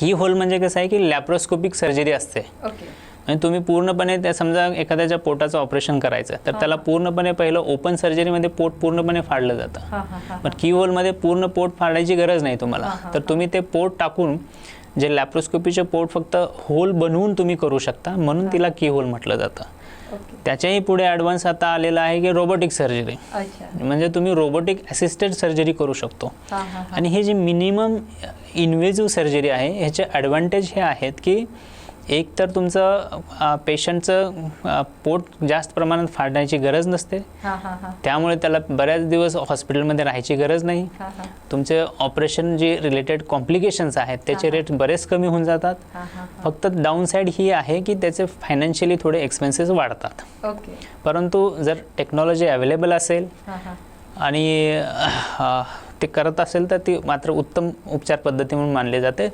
की होल म्हणजे कसं आहे की लॅप्रोस्कोपिक सर्जरी असते. म्हणजे तुम्ही पूर्णपणे त्या समजा एखाद्याच्या पोटाचं ऑपरेशन करायचं तर त्याला पूर्णपणे पहिलं ओपन सर्जरीमध्ये पोट पूर्णपणे फाडलं जातं. पण की होलमध्ये पूर्ण पोट फाडायची गरज नाही तुम्हाला. तर तुम्ही ते पोट टाकून जे लॅप्रोस्कोपीचे पोट फक्त होल बनवून तुम्ही करू शकता म्हणून तिला की होल म्हटलं जातं. त्याच्याही पुढे ॲडव्हान्स आता आलेला आहे की रोबोटिक सर्जरी म्हणजे तुम्ही रोबोटिक असिस्टेड सर्जरी करू शकतो. आणि हे जी मिनिमम इन्व्हेजिव्ह सर्जरी आहे ह्याचे ॲडव्हान्टेज हे आहेत की एक तर तुमचं पेशंटचं पोट जास्त प्रमाणात फाडण्याची गरज नसते. त्यामुळे त्याला बऱ्याच दिवस हॉस्पिटलमध्ये राहायची गरज नाही. तुमचे ऑपरेशन जे रिलेटेड कॉम्प्लिकेशन्स आहेत त्याचे रेट बरेच कमी होऊन जातात. फक्त डाऊन साईड ही आहे की त्याचे फायनान्शियली थोडे एक्सपेन्सेस वाढतात. परंतु जर टेक्नॉलॉजी अवेलेबल असेल आणि ते करत असेल तर ती मात्र उत्तम उपचार पद्धती म्हणून मानली जाते.